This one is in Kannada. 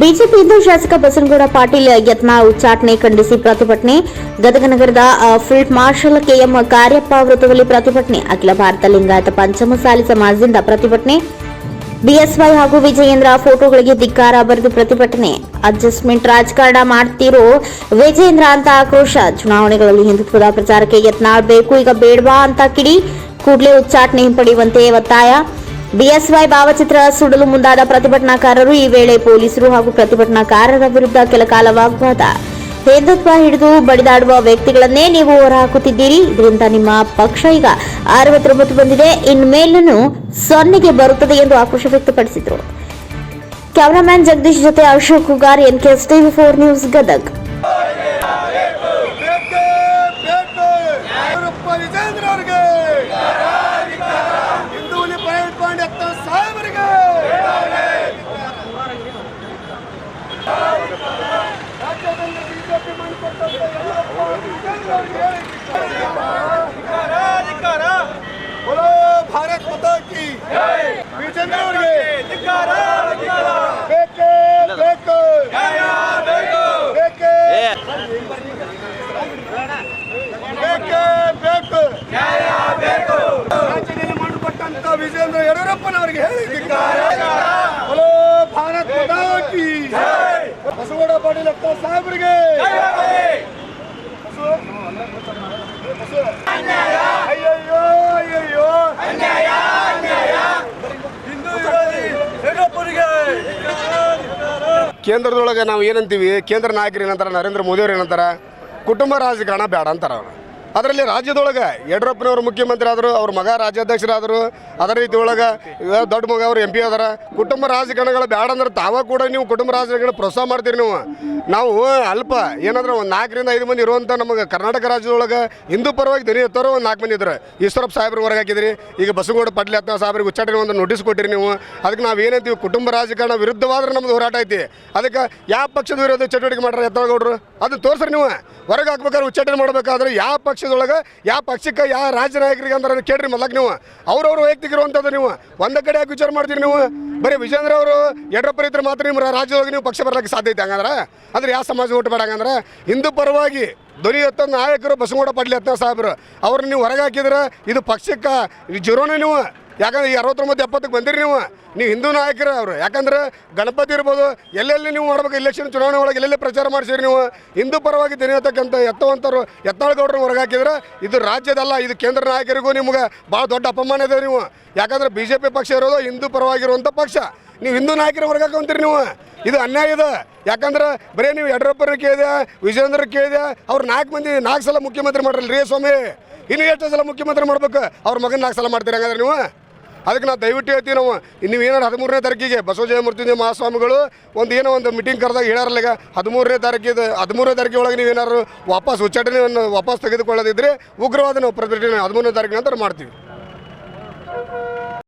ಬಿಜೆಪಿಯಿಂದ ಶಾಸಕ ಬಸನಗೌಡ ಪಾಟೀಲ್ ಯತ್ನ ಉಚ್ಚಾಟನೆ ಖಂಡಿಸಿ ಪ್ರತಿಭಟನೆ. ಗದಗ ನಗರದ ಫೀಲ್ಡ್ ಮಾರ್ಷಲ್ ಕೆಎಂ ಕಾರ್ಯಪ್ಪ ವೃತ್ತದಲ್ಲಿ ಪ್ರತಿಭಟನೆ. ಅಖಿಲ ಭಾರತ ಲಿಂಗಾಯತ ಪಂಚಮಸಾಲಿ ಸಮಾಜದಿಂದ ಪ್ರತಿಭಟನೆ. ಬಿಎಸ್ವೈ ಹಾಗೂ ವಿಜಯೇಂದ್ರ ಫೋಟೋಗಳಿಗೆ ಧಿಕ್ಕಾರ ಬರೆದು ಪ್ರತಿಭಟನೆ. ಅಡ್ಜಸ್ಟ್ಮೆಂಟ್ ರಾಜಕಾರಣ ಮಾಡ್ತಿರೋ ವಿಜಯೇಂದ್ರ ಅಂತ ಆಕ್ರೋಶ. ಚುನಾವಣೆಗಳಲ್ಲಿ ಹಿಂದುತ್ವದ ಪ್ರಚಾರಕ್ಕೆ ಯತ್ನ ಬೇಕು ಈಗ ಬೇಡವಾ ಅಂತ ಕಿಡಿ. ಕೂಡಲೇ ಉಚ್ಚಾಟನೆ ಹಿಂಪಡೆಯುವಂತೆ ಒತ್ತಾಯ. ಬಿಎಸ್ವೈ ಭಾವಚಿತ್ರ ಸುಡಲು ಮುಂದಾದ ಪ್ರತಿಭಟನಾಕಾರರು ಈ ವೇಳೆ ಪೊಲೀಸರು ಹಾಗೂ ಪ್ರತಿಭಟನಾಕಾರರ ವಿರುದ್ಧ ಕೆಲ ಕಾಲ ವಾಗ್ವಾದ. ಹಿಂದುತ್ವ ಹಿಡಿದು ಬಡಿದಾಡುವ ವ್ಯಕ್ತಿಗಳನ್ನೇ ನೀವು ಹೊರಹಾಕುತ್ತಿದ್ದೀರಿ. ಇದರಿಂದ ನಿಮ್ಮ ಪಕ್ಷ ಈಗ ಅರವತ್ತೊಂಬತ್ತು ಬಂದಿದೆ. ಇನ್ಮೇಲೂ ಸೊನ್ನೆಗೆ ಬರುತ್ತದೆ ಎಂದು ಆಕ್ರೋಶ ವ್ಯಕ್ತಪಡಿಸಿದರು. ಕ್ಯಾಮರಾಮ್ಯಾನ್ ಜಗದೀಶ್ ಜೊತೆ Ashok ಕುಗಾರ್ NKS TV four news Gadag ಬೇಕೇ ಬೇಕು ಯಡಿಯೂರಪ್ಪ ವಿಜೇಂದ್ರ ಅವರಿಗೆ ಹಿಂದೂ ಹುಲಿ ಪಾಯಿಂಟ್ ಎತ್ತ ಸಾಹೇಬರಿಗೆ ರಾಜ್ಯದಲ್ಲಿ ಬಿಜೆಪಿ ಮಾಡಿಕೊಟ್ಟಂತ ಯಡಿಯೂರಪ್ಪ ವಿಜೇಂದ್ರ ಅವರಿಗೆ ಧಿಕ್ಕಾರ. ಬೋಲೋ ಭಾರತ್ ಮಾತಾ ಕಿ ವಿಜೇಂದ್ರ ಅವರಿಗೆ ಬೇಕೇ ಬೇಕು ಬೇಕೇ ಬೇಕೇ ಬೇಕು ರಾಜ್ಯದಲ್ಲಿ ಮಾಡಿಕೊಟ್ಟಂತ ವಿಜೇಂದ್ರ ಯಡಿಯೂರಪ್ಪನವರಿಗೆ ಹೇಳಿದ್ದಾರೆ ಹಲೋ, ಭಾರತ್ ಮಾತಾ ಕಿ ಬಸವಗೌಡ ಪಾಟೀಲ್ ಅಪ್ಪ ಸಾಹೇಬರಿಗೆ. ಅಯ್ಯಯ್ಯೋ ಅಯ್ಯಯ್ಯೋ. ಹಿಂದೂ ವಿರೋಧಿ ಯಡಿಯೂರಪ್ಪನಿಗೆ ಕೇಂದ್ರದೊಳಗೆ ನಾವು ಏನಂತೀವಿ? ಕೇಂದ್ರ ನಾಯಕರು ಏನಂತಾರೆ? ನರೇಂದ್ರ ಮೋದಿಯವ್ರು ಏನಂತಾರೆ? ಕುಟುಂಬ ರಾಜಕಾರಣ ಬೇಡ ಅಂತಾರೆ ಅವರು. ಅದರಲ್ಲಿ ರಾಜ್ಯದೊಳಗೆ ಯಡಿಯೂರಪ್ಪನವರು ಮುಖ್ಯಮಂತ್ರಿ ಆದರು ಅವ್ರ ಮಗ ರಾಜ್ಯಾಧ್ಯಕ್ಷರಾದರು. ಅದೇ ರೀತಿ ಒಳಗೆ ದೊಡ್ಡ ಮಗ ಅವರು ಎಂ ಪಿ ಅದಾರ. ಕುಟುಂಬ ರಾಜಕಾರಣಗಳು ಬೇಡ ಅಂದ್ರೆ ತಾವ ಕೂಡ ನೀವು ಕುಟುಂಬ ರಾಜಕಾರಣ ಪ್ರೋತ್ಸಾಹ ಮಾಡ್ತೀರಿ ನೀವು. ನಾವು ಅಲ್ಪ ಏನಂದ್ರೆ ಒಂದು ನಾಲ್ಕರಿಂದ ಐದು ಮಂದಿ ಇರುವಂಥ ನಮಗೆ ಕರ್ನಾಟಕ ರಾಜ್ಯದೊಳಗೆ ಹಿಂದೂ ಪರವಾಗಿ ಧ್ವನಿ ಎತ್ತೋರು ಒಂದು ನಾಲ್ಕು ಮಂದಿ ಇದ್ದಾರೆ ಈಶ್ವರಪ್ಪ ಸಾಹೇಬ್ರ ಹೊರಗೆ ಹಾಕಿದ್ರಿ. ಈಗ ಬಸಗೋಡ ಪಾಟೀಲ್ ಸಾಹೇಬ್ರಿಗೆ ಉಚ್ಚಾಟನೆ ಒಂದು ನೋಟಿಸ್ ಕೊಟ್ಟಿರಿ ನೀವು. ಅದಕ್ಕೆ ನಾವು ಏನಂತೀವಿ ಕುಟುಂಬ ರಾಜಕಾರಣ ವಿರುದ್ಧವಾದ್ರೆ ನಮ್ದು ಹೋರಾಟ ಐತಿ. ಅದಕ್ಕೆ ಯಾವ ಪಕ್ಷದ ವಿರೋಧ ಚಟುವಟಿಕೆ ಮಾಡ್ರೆ ಎತ್ತಗೌಡ್ರು ಅದು ತೋರಿಸ್ರಿ ನೀವು. ಹೊರಗೆ ಹಾಕ್ಬೇಕಾದ್ರೆ ಉಚ್ಚಾಟನೆ ಮಾಡಬೇಕಾದ್ರೆ ಯಾವ ಪಕ್ಷದೊಳಗೆ ಯಾವ ಪಕ್ಷಕ್ಕೆ ಯಾವ ರಾಜ್ಯ ನಾಯಕರಿಗೆ ಅಂದ್ರೆ ಕೇಳ್ರಿ ಮೊದಲಾಗ ನೀವು. ಅವ್ರವ್ರ ವೈಯಕ್ತಿಕ ಇರುವಂಥದ್ದು ನೀವು. ಒಂದ ಕಡೆ ಯಾಕೆ ವಿಚಾರ ಮಾಡ್ತೀರಿ ನೀವು? ಬರೀ ವಿಜೇಂದ್ರ ಅವರು ಯಡಿಯೂರಪ್ಪ ಇದ್ರೆ ಮಾತ್ರ ನಿಮ್ಮ ರಾಜ್ಯದೊಳಗೆ ನೀವು ಪಕ್ಷ ಬರಲಿಕ್ಕೆ ಸಾಧ್ಯ ಐತೆ ಹಂಗಂದ್ರೆ? ಅಂದ್ರೆ ಯಾವ ಸಮಾಜ ಓಟ್ ಬೇಡ ಹಂಗಂದ್ರೆ? ಹಿಂದೂ ಪರವಾಗಿ ಧ್ವನಿ ನಾಯಕರು ಬಸವಗೌಡ ಪಾಟೀಲ್ ಎತ್ತ ಸಾಹೇಬರು, ಅವ್ರನ್ನ ನೀವು ಹೊರಗೆ ಹಾಕಿದ್ರೆ ಇದು ಪಕ್ಷಕ್ಕೆ ಜೀರೋನೇ ನೀವು ಯಾಕಂದ್ರೆ ಈ ಅರವತ್ತೊಂಬತ್ತು ಎಪ್ಪತ್ತಕ್ಕೆ ಬಂದಿರಿ ನೀವು. ನೀವು ಹಿಂದೂ ನಾಯಕರ ಅವರು. ಯಾಕಂದ್ರೆ ಗಣಪತಿ ಇರ್ಬೋದು, ಎಲ್ಲೆಲ್ಲಿ ನೀವು ಮಾಡ್ಬೇಕು ಇಲೆಕ್ಷನ್ ಚುನಾವಣೆ ಒಳಗೆ ಎಲ್ಲೆಲ್ಲಿ ಪ್ರಚಾರ ಮಾಡಿಸಿರಿ ನೀವು? ಹಿಂದೂ ಪರವಾಗಿ ದಿನತಕ್ಕಂಥ ಎತ್ತವಂತರು ಎತ್ತಾಳ್ಗೌಡ್ರನ್ನ ಹೊರಗೆ ಹಾಕಿದ್ರೆ ಇದು ರಾಜ್ಯದಲ್ಲ, ಇದು ಕೇಂದ್ರ ನಾಯಕರಿಗೂ ನಿಮ್ಗೆ ಭಾಳ ದೊಡ್ಡ ಅಪಮಾನ ಇದೆ ನೀವು. ಯಾಕಂದ್ರೆ ಬಿ ಜೆ ಪಿ ಪಕ್ಷ ಇರೋದು ಹಿಂದೂ ಪರವಾಗಿರುವಂಥ ಪಕ್ಷ. ನೀವು ಹಿಂದೂ ನಾಯಕರ ಹೊರಗೆ ಹಾಕೊಂತೀರಿ ನೀವು. ಇದು ಅನ್ಯಾಯ ಇದೆ. ಯಾಕಂದ್ರೆ ಬರೀ ನೀವು ಯಡಿಯೂರಪ್ಪರ ಕೇಳಿದೆ ವಿಜಯೇಂದ್ರ ಕೇಳಿದೆ ಅವ್ರು ನಾಲ್ಕು ಮಂದಿ, ನಾಲ್ಕು ಸಲ ಮುಖ್ಯಮಂತ್ರಿ ಮಾಡ್ರಲ್ಲ ರೀ ಸ್ವಾಮಿ? ಇನ್ನು ಎಷ್ಟು ಸಲ ಮುಖ್ಯಮಂತ್ರಿ ಮಾಡ್ಬೇಕು? ಅವ್ರ ಮಗನ ನಾಲ್ಕು ಸಲ ಮಾಡ್ತೀರಿ ಹಂಗಾದ್ರೆ ನೀವು? ಅದಕ್ಕೆ ನಾವು ದಯವಿಟ್ಟು ಹೇಳ್ತೀವಿ ನಾವು, ನೀವು ಏನಾರು ಹದಿಮೂರನೇ ತಾರೀಕಿಗೆ ಬಸವ ಮೃತ್ಯುಂಜಯ ಮಹಾಸ್ವಾಮಿಗಳು ಒಂದು ಏನೋ ಒಂದು ಮೀಟಿಂಗ್ ಕರೆದಾಗ ಹೇಳಾರಲ್ಲ ಈಗ, ಹದಿಮೂರನೇ ತಾರೀಕಿದ, ಹದಿಮೂರನೇ ತಾರೀಕಿಗೆ ಒಳಗೆ ನೀವೇನಾದ್ರು ವಾಪಸ್ ಉಚ್ಚಾಟನೆಯನ್ನು ವಾಪಸ್ ತೆಗೆದುಕೊಳ್ಳೋದಿದ್ರೆ ಉಗ್ರವಾದ ನಾವು ಪ್ರತಿಭಟನೆ ಹದಿಮೂರನೇ ತಾರೀಕಿನ ನಂತರ ಮಾಡ್ತೀವಿ.